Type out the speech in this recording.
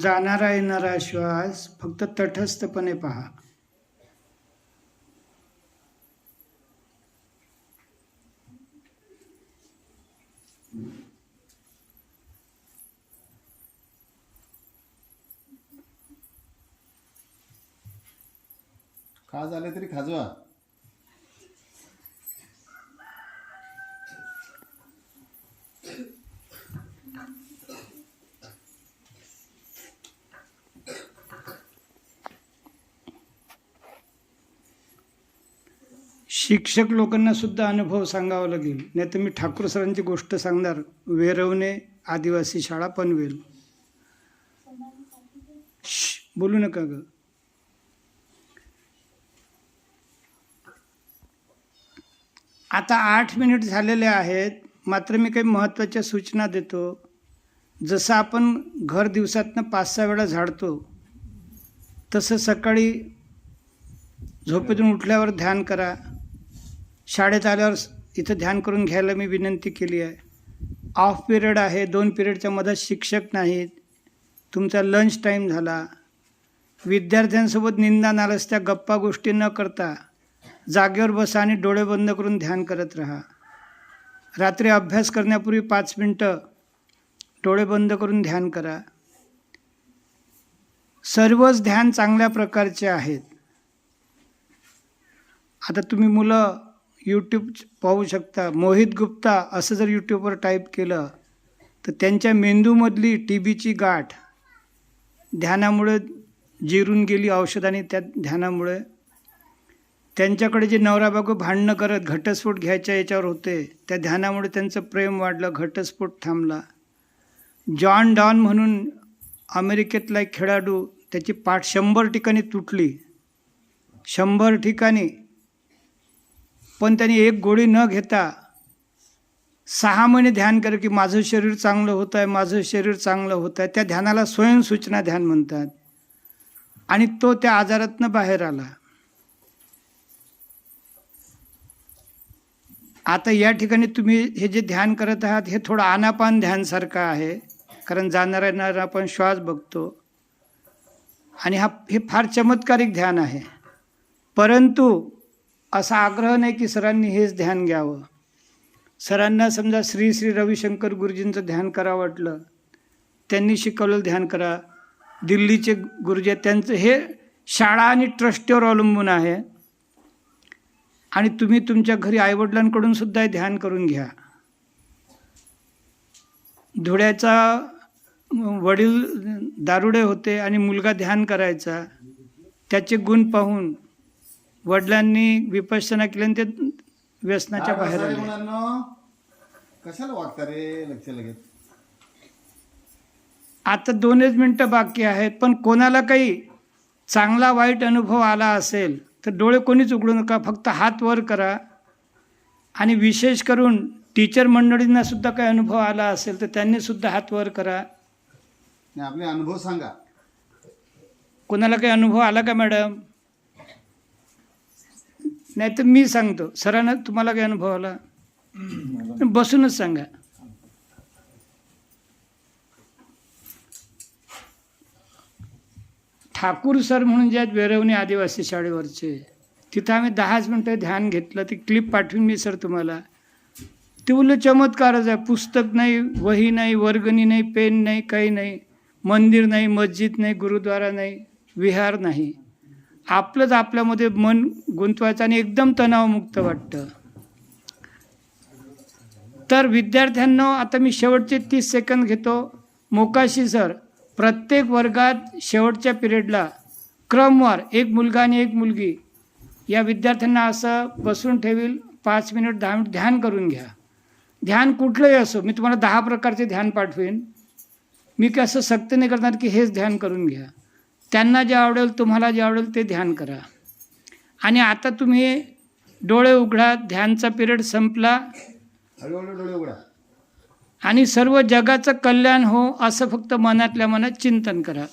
जाणारा येणारा श्वास फक्त तटस्थपणे पहा. खा झाले तरी खाजवा. शिक्षक लोकांना सुद्धा अनुभव सांगावा लागेल. नाही तर मी ठाकूर सरांची गोष्ट सांगणार. वेरवणे आदिवासी शाळा पनवेल. बोलू नका ग. आता आठ मिनिट झालेले आहेत. मात्र मी काही महत्त्वाच्या सूचना देतो. जसं आपण घर दिवसातनं पाच सहा वेळा झाडतो तसं सकाळी झोपेतून उठल्यावर ध्यान करा. शाळेत आल्यावर इथं ध्यान करून घ्यायला मी विनंती केली आहे. ऑफ पिरियड आहे दोन पिरियडच्या मधात शिक्षक नाहीत. तुमचा लंच टाईम झाला. विद्यार्थ्यांसोबत निंदा नालस्त्या गप्पा गोष्टी न करता जागेवर बसा आणि डोळे बंद करून ध्यान करत राहा. रात्री अभ्यास करण्यापूर्वी पाच मिनटं डोळे बंद करून ध्यान करा. सर्वच ध्यान चांगल्या प्रकारचे आहेत. आता तुम्ही मुलं यूट्यूब पाहू शकता. मोहित गुप्ता असं जर यूट्यूबवर टाईप केलं तर त्यांच्या मेंदूमधली टी बीची गाठ ध्यानामुळे जिरून गेली औषधाने त्या ध्यानामुळे त्यांच्याकडे जे नवरा बागो भांडणं करत घटस्फोट घ्यायच्या याच्यावर होते त्या ध्यानामुळे त्यांचं प्रेम वाढलं घटस्फोट थांबला. जॉन डॉन म्हणून अमेरिकेतला एक खेळाडू त्याची पाठ शंभर ठिकाणी तुटली. शंभर ठिकाणी पण त्यांनी एक गोळी न घेता सहा महिने ध्यान केलं की माझं शरीर चांगलं होतं आहे माझं शरीर चांगलं होतं आहे. त्या ध्यानाला स्वयंसूचना ध्यान म्हणतात. आणि तो त्या आजारातनं बाहेर आला. आता या ठिकाणी तुम्ही हे जे ध्यान करत आहात हे थोडं आनापान ध्यानसारखं आहे. कारण जाणारा येणारा आपण श्वास बघतो. आणि हा हे फार चमत्कारिक ध्यान आहे. परंतु असा आग्रह नाही की सरांनी हेच ध्यान घ्यावं. सरांना समजा श्री श्री रविशंकर गुरुजींचं ध्यान करा वाटलं त्यांनी शिकवलेलं ध्यान करा. दिल्लीचे गुरुजी त्यांचं हे शाळा आणि ट्रस्टीवर अवलंबून आहे. आणि तुम्ही तुमच्या घरी आईवडिलांकडून सुद्धा ध्यान करून घ्या. धुळ्याचा वडील दारुडे होते आणि मुलगा ध्यान करायचा त्याचे गुण पाहून वडिलांनी विपश्यना केली आणि ते व्यसनाच्या बाहेर आले. कशाला वागता रे लक्ष लगेच? आता दोनच मिनटं बाकी आहेत पण कोणाला काही चांगला वाईट अनुभव आला असेल तर डोळे कोणीच उघडू नका फक्त हात वर करा. आणि विशेष करून टीचर मंडळींना सुद्धा काही अनुभव आला असेल तर त्यांनी सुद्धा हात वर करा. नाही आपले अनुभव सांगा. कोणाला काही अनुभव आला का मॅडम? नाही तर मी सांगतो. सरांना तुम्हाला काही अनुभव आला बसूनच सांगा. ठाकूर सर म्हणून जे आहेत वेरवणी आदिवासी शाळेवरचे तिथं आम्ही दहाच मिनटं ध्यान घेतलं. ती क्लिप पाठवून मी सर तुम्हाला. ते बोललं चमत्कारच आहे. पुस्तक नाही वही नाही वर्गणी नाही पेन नाही काही नाही. मंदिर नाही मस्जिद नाही गुरुद्वारा नाही विहार नाही. आपलंच आपल्यामध्ये मन गुंतवायचं आणि एकदम तणावमुक्त वाटतं. तर विद्यार्थ्यांना आता मी शेवटचे तीस सेकंद घेतो. मोकाशी सर प्रत्येक वर्गात शेवटच्या पिरियडला क्रमवार एक मुलगा आणि एक मुलगी या विद्यार्थ्यांना असं बसून ठेवील. पाच मिनिट दहा मिनिट ध्यान करून घ्या. ध्यान कुठलंही असो मी तुम्हाला दहा प्रकारचे ध्यान पाठवेन. मी काय असं सक्त नाही करणार की हेच ध्यान करून घ्या. त्यांना जे आवडेल तुम्हाला जे आवडेल ते ध्यान करा. आणि आता तुम्ही डोळे उघडा ध्यानचा पिरियड संपला. हळूहळू डोळे उघडा. आणि सर्व जगाचं कल्याण हो असं फक्त मनातल्या मनात चिंतन करा.